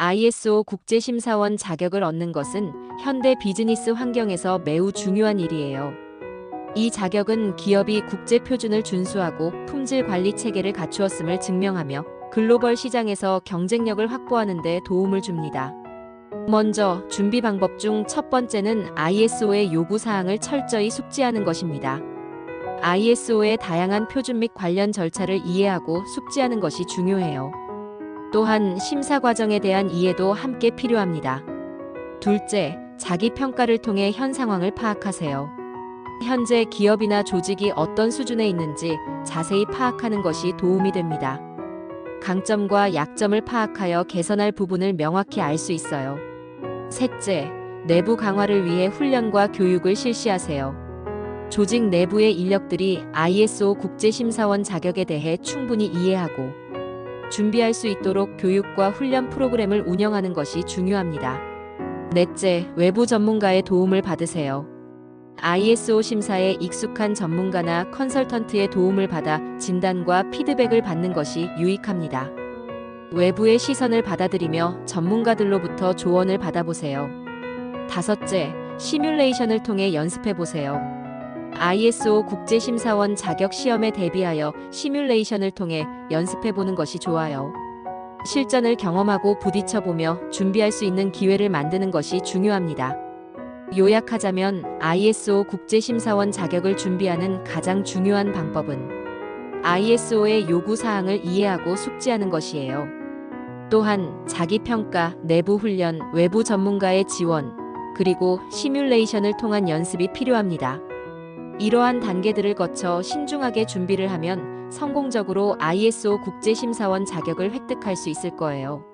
ISO 국제심사원 자격을 얻는 것은 현대 비즈니스 환경에서 매우 중요한 일이에요. 이 자격은 기업이 국제 표준을 준수하고 품질 관리 체계를 갖추었음을 증명하며 글로벌 시장에서 경쟁력을 확보하는 데 도움을 줍니다. 먼저 준비 방법 중 첫 번째는 ISO의 요구 사항을 철저히 숙지하는 것입니다. ISO의 다양한 표준 및 관련 절차를 이해하고 숙지하는 것이 중요해요. 또한 심사 과정에 대한 이해도 함께 필요합니다. 둘째, 자기 평가를 통해 현 상황을 파악하세요. 현재 기업이나 조직이 어떤 수준에 있는지 자세히 파악하는 것이 도움이 됩니다. 강점과 약점을 파악하여 개선할 부분을 명확히 알 수 있어요. 셋째, 내부 강화를 위해 훈련과 교육을 실시하세요. 조직 내부의 인력들이 ISO 국제심사원 자격에 대해 충분히 이해하고 준비할 수 있도록 교육과 훈련 프로그램을 운영하는 것이 중요합니다. 넷째, 외부 전문가의 도움을 받으세요. ISO 심사에 익숙한 전문가나 컨설턴트의 도움을 받아 진단과 피드백을 받는 것이 유익합니다. 외부의 시선을 받아들이며 전문가들로부터 조언을 받아보세요. 다섯째, 시뮬레이션을 통해 연습해 보세요. ISO 국제심사원 자격 시험에 대비하여 시뮬레이션을 통해 연습해 보는 것이 좋아요. 실전을 경험하고 부딪혀 보며 준비할 수 있는 기회를 만드는 것이 중요합니다. 요약하자면 ISO 국제심사원 자격을 준비하는 가장 중요한 방법은 ISO의 요구 사항을 이해하고 숙지하는 것이에요. 또한 자기 평가, 내부 훈련, 외부 전문가의 지원, 그리고 시뮬레이션을 통한 연습이 필요합니다. 이러한 단계들을 거쳐 신중하게 준비를 하면 성공적으로 ISO 국제심사원 자격을 획득할 수 있을 거예요.